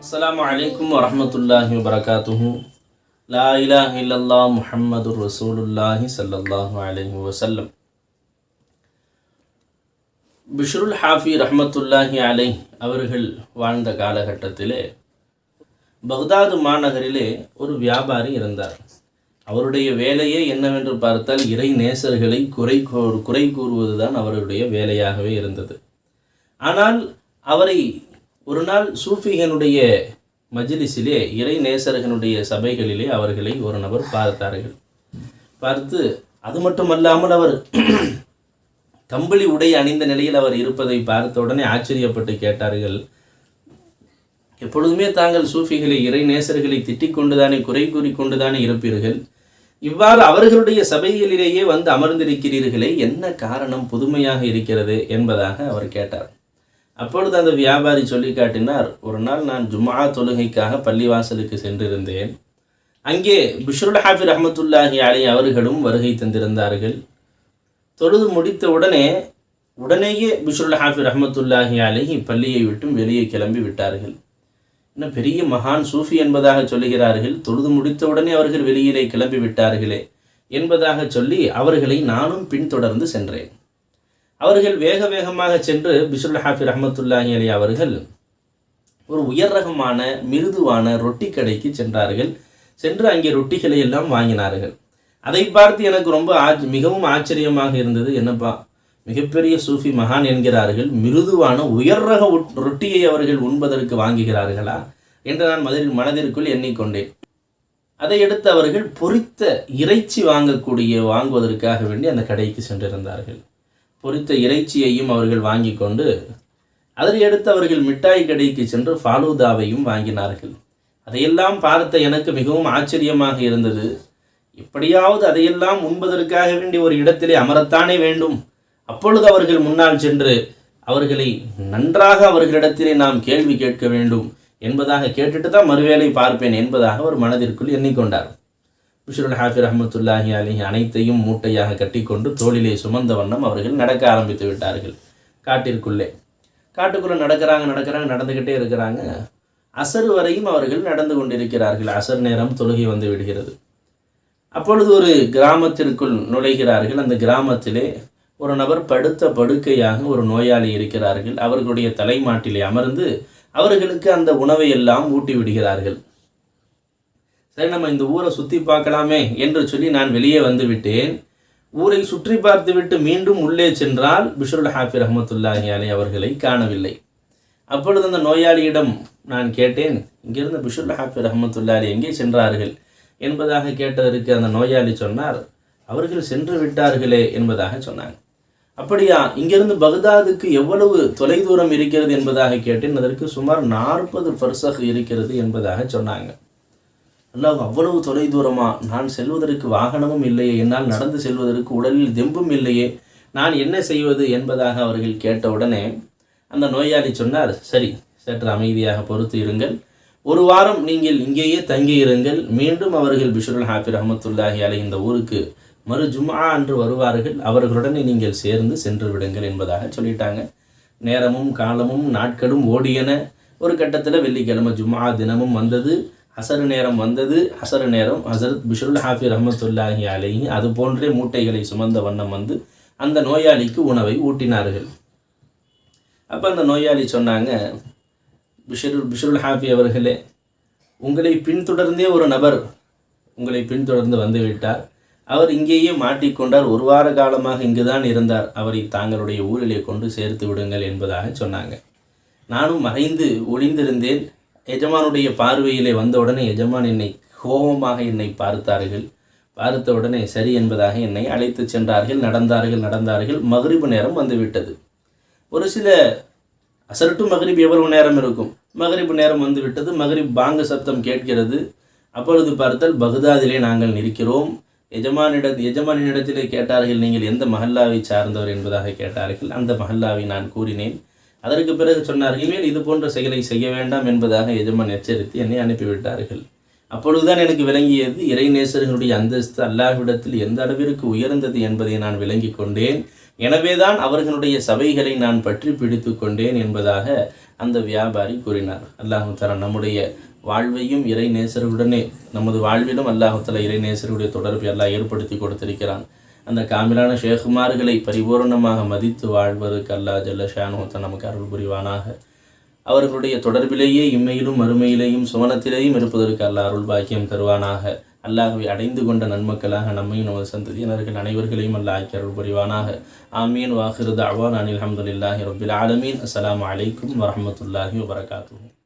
அஸ்லாம் வலைக்கம் வரமத்துல்லாஹி வபரகாத்துஹு லா இலாஹ் இல்லல்லா முஹம்மது ரசூலுல்லாஹி சல்லல்லாஹு அலைஹி வசல்லம் பிஷ்ருல் ஹாஃபி ரஹமத்துல்லாஹி அலை அவர்கள் வாழ்ந்த காலகட்டத்திலே பக்தாது மாநகரிலே ஒரு வியாபாரி இருந்தார். அவருடைய வேலையே என்னவென்று பார்த்தால் இறை நேசர்களை குறை கூ- குறை கூறுவதுதான் அவருடைய வேலையாகவே இருந்தது. ஆனால் அவரை ஒரு நாள் சூஃபிகனுடைய மஜ்லிஸிலே இறை நேசர்களுடைய சபைகளிலே அவர்களை ஒரு நபர் பார்த்தார்கள். பார்த்து அது மட்டுமல்லாமல் அவர் கம்பளி உடை அணிந்த நிலையில் அவர் இருப்பதை பார்த்த உடனே ஆச்சரியப்பட்டு கேட்டார்கள். எப்பொழுதுமே தாங்கள் சூஃபிகளை இறை நேசர்களை திட்டிக் கொண்டுதானே குறை கூறி கொண்டுதானே இருப்பீர்கள்? இவ்வாறு அவர்களுடைய சபைகளிலேயே வந்து அமர்ந்திருக்கிறீர்களே என்ன காரணம் புதுமையாக இருக்கிறது என்பதாக அவர் கேட்டார். அப்பொழுது அந்த வியாபாரி சொல்லி காட்டினார் ஒரு நாள் நான் ஜுமா தொழுகைக்காக பள்ளிவாசலுக்கு சென்றிருந்தேன். அங்கே பிஷ்ருல் ஹாஃபி ரஹமத்துல்லாஹி அலி அவர்களும் வருகை தந்திருந்தார்கள். தொழுது முடித்த உடனே உடனேயே பிஷ்ருல் ஹாஃபி ரஹமத்துல்லாஹி அலி பள்ளியை விட்டும் வெளியே கிளம்பி விட்டார்கள். இன்னும் பெரிய மகான் சூஃபி என்பதாக சொல்லுகிறார்கள் தொழுது முடித்தவுடனே அவர்கள் வெளியிலே கிளம்பி விட்டார்களே என்பதாக சொல்லி அவர்களை நானும் பின்தொடர்ந்து சென்றேன். அவர்கள் வேக வேகமாக சென்று பிசுல் ஹாஃபி ரஹமத்துல்லாஹி அலி அவர்கள் ஒரு உயர் ரகமான மிருதுவான ரொட்டி கடைக்கு சென்றார்கள். சென்று அங்கே ரொட்டிகளை எல்லாம் வாங்கினார்கள். அதை பார்த்து எனக்கு ரொம்ப ஆச் மிகவும் ஆச்சரியமாக இருந்தது. என்னப்பா மிகப்பெரிய சூஃபி மகான் என்கிறார்கள் மிருதுவான உயர் ரக ரொட்டியை அவர்கள் உண்பதற்கு வாங்குகிறார்களா என்று நான் மதில் மனதிற்குள் எண்ணிக்கொண்டேன். அதை அடுத்து அவர்கள் பொரித்த இறைச்சி வாங்கக்கூடிய வாங்குவதற்காக வேண்டி அந்த கடைக்கு சென்றிருந்தார்கள். பொரித்த இறைச்சியையும் அவர்கள் வாங்கி கொண்டு அதையடுத்து அவர்கள் மிட்டாய் கடைக்கு சென்று ஃபாலூதாவையும் வாங்கினார்கள். அதையெல்லாம் பார்த்த எனக்கு மிகவும் ஆச்சரியமாக இருந்தது. எப்படியாவது அதையெல்லாம் உண்பதற்காக வேண்டி ஒரு இடத்திலே அமரத்தானே வேண்டும். அப்பொழுது அவர்கள் முன்னால் சென்று அவர்களை நன்றாக அவர்களிடத்திலே நாம் கேள்வி கேட்க வேண்டும் என்பதாக கேட்டுட்டு தான் மறுவேளை பார்ப்பேன் என்பதாக அவர் மனதிற்குள் எண்ணிக்கொண்டார். பிஷருல் ஹாஃபிர் அஹமத்துல்லாஹி அலி அனைத்தையும் மூட்டையாக கட்டிக்கொண்டு தோளிலே சுமந்த வண்ணம் அவர்கள் நடக்க ஆரம்பித்து விட்டார்கள். காட்டிற்குள்ளே காட்டுக்குள்ளே நடக்கிறாங்க நடக்கிறாங்க நடந்துக்கிட்டே இருக்கிறாங்க. அசர் வரையும் அவர்கள் நடந்து கொண்டிருக்கிறார்கள். அசர் நேரம் தொழுகை வந்து விடுகிறது. அப்பொழுது ஒரு கிராமத்திற்குள் நுழைகிறார்கள். அந்த கிராமத்திலே ஒரு நபர் படுத்த படுக்கையாக ஒரு நோயாளி இருக்கிறார்கள். அவர்களுடைய தலைமாட்டிலே அமர்ந்து அவர்களுக்கு அந்த உணவை எல்லாம் ஊட்டி விடுகிறார்கள். சரி நம்ம இந்த ஊரை சுற்றி பார்க்கலாமே என்று சொல்லி நான் வெளியே வந்து விட்டேன். ஊரை சுற்றி பார்த்துவிட்டு மீண்டும் உள்ளே சென்றால் பிஷருல் ஹாஃபி ரஹமத்துல்லாஹி அலை அவர்களை காணவில்லை. அப்பொழுது அந்த நோயாளியிடம் நான் கேட்டேன் இங்கிருந்து பிஷருல் ஹாஃபி ரஹமத்துல்லாலி எங்கே சென்றார்கள்? என்பதாக கேட்டதற்கு அந்த நோயாளி சொன்னார் அவர்கள் சென்று விட்டார்களே என்பதாக சொன்னாங்க. அப்படியா? இங்கிருந்து பகதாதுக்கு எவ்வளவு தொலைதூரம் இருக்கிறது என்பதாக கேட்டேன். அதற்கு சுமார் நாற்பது பர்சக இருக்கிறது என்பதாக சொன்னாங்க. அல்லாஹ் அவ்வளவு தொலை தூரமா நான் செல்வதற்கு வாகனமும் இல்லையே. என்னால் நடந்து செல்வதற்கு உடலில் தெம்பும் இல்லையே. நான் என்ன செய்வது என்பதாக அவர்கள் கேட்டவுடனே அந்த நோயாளி சொன்னார் சரி சற்று அமைதியாக பொறுத்து இருங்கள். ஒரு வாரம் நீங்கள் இங்கேயே தங்கி இருங்கள் மீண்டும் அவர்கள் பிஷ்ருல் ஹாஃபி ரஹமத்துல்லாஹி அலை இந்த ஊருக்கு மறு ஜும்ஆ அன்று வருவார்கள். அவர்களுடனே நீங்கள் சேர்ந்து சென்று விடுங்கள் என்பதாக சொல்லிட்டாங்க. நேரமும் காலமும் நாட்களும் ஓடியன. ஒரு கட்டத்தில் வெள்ளிக்கிழமை ஜும்ஆ தினமும் வந்தது. அசரு நேரம் வந்தது. அசரு நேரம் ஹசரத் பிஷருல் ஹாஃபி ரஹமத்துல்லாஹி அலைஹி அது போன்றே மூட்டைகளை சுமந்த வண்ணம் வந்து அந்த நோயாளிக்கு உணவை ஊட்டினார்கள். அப்போ அந்த நோயாளி சொன்னாங்க பிஷருல் பிஷருல் ஹாஃபி அவர்களே உங்களை பின்தொடர்ந்தே ஒரு நபர் உங்களை பின்தொடர்ந்து வந்து விட்டார். அவர் இங்கேயே மாட்டிக்கொண்டார் ஒரு வார காலமாக இங்குதான் இருந்தார். அவரை தாங்களுடைய ஊரிலே கொண்டு சேர்த்து விடுங்கள் என்பதாக சொன்னாங்க. நானும் மறைந்து ஒளிந்திருந்தேன். எஜமானுடைய பார்வையிலே வந்த உடனே எஜமான் என்னை கோபமாக என்னை பார்த்தார்கள். பார்த்த உடனே சரி என்பதாக என்னை அழைத்து சென்றார்கள். நடந்தார்கள் நடந்தார்கள். மகரிபு நேரம் வந்துவிட்டது. ஒரு சில அசரட்டு மகரிப் எவ்வளவு நேரம் இருக்கும்? மகரிப்பு நேரம் வந்துவிட்டது. மகரிப் பாங்க சப்தம் கேட்கிறது. அப்பொழுது பார்த்தால் பகுதாதிலே நாங்கள் நிற்கிறோம். எஜமானிட எஜமானிடத்திலே கேட்டார்கள் நீங்கள் எந்த மஹல்லாவை சார்ந்தவர் என்பதாக கேட்டார்கள். அந்த மஹல்லாவை நான் கூறினேன். அதற்கு பிறகு சொன்னார்கள் மேல் இது போன்ற செயலை செய்ய வேண்டாம் என்பதாக எஜமான் எச்சரித்து என்னை அனுப்பிவிட்டார்கள். அப்பொழுதுதான் எனக்கு விளங்கியது இறைநேசர்களுடைய அந்தஸ்து அல்லாஹ்விடத்தில் எந்த அளவிற்கு உயர்ந்தது என்பதை நான் விளங்கி கொண்டேன். எனவேதான் அவர்களுடைய சபைகளை நான் பற்றி பிடித்து கொண்டேன் என்பதாக அந்த வியாபாரி கூறினார். அல்லாஹு தலா நம்முடைய வாழ்வையும் இறை நேசர்களுடனே நமது வாழ்விலும் அல்லாஹத்தில் இறை நேசருடைய தொடர்பை எல்லாம் ஏற்படுத்தி கொடுத்திருக்கிறான். அந்த காமிலான ஷேகுமார்களை பரிபூர்ணமாக மதித்து வாழ்வதற்கு அல்லாஹ் ஜல்ல நமக்கு அருள் புரிவானாக. அவர்களுடைய தொடர்பிலேயே இம்மையிலும் மறுமையிலேயும் சுவனத்திலேயும் இருப்பதற்கு அல்லா அருள் பாக்கியம் தருவானாக. அல்லாஹ்வை அடைந்து கொண்ட நன்மக்களாக நம்மையும் நமது சந்ததியினர்கள் அனைவர்களையும் அல்லாஹ் ஆக்கி அருள் புரிவானாக. ஆமீன். வாஹிருது அவான் அனில் அஹமதுல்லாஹி ரபில் ஆலமீன். அஸ்லாம் அலைக்கும் வரமத்துல்லாஹி வபரகாத்துஹு.